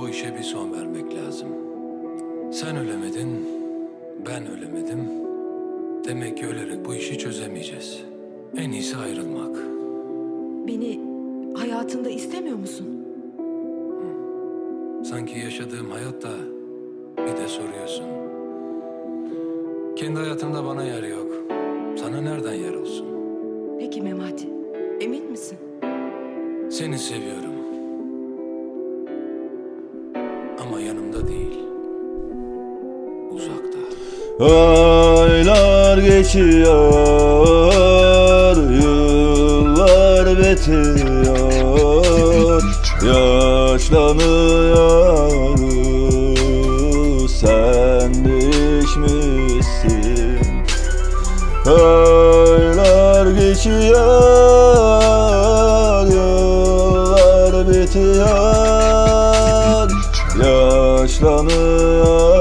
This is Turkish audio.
Bu işe bir son vermek lazım. Sen ölemedin, ben ölemedim. Demek ki ölerek bu işi çözemeyeceğiz. En iyisi ayrılmak. Beni hayatında istemiyor musun? Sanki yaşadığım hayatta bir de soruyorsun. Kendi hayatımda bana yer yok. Sana nereden yer olsun? Peki Memati, emin misin? Seni seviyorum. Ama yanımda değil. Uzakta. Aylar geçiyor, yıllar bitiyor Yaşlanıyoruz, sen değişmişsin Aylar geçiyor, yıllar bitiyor yaşlanır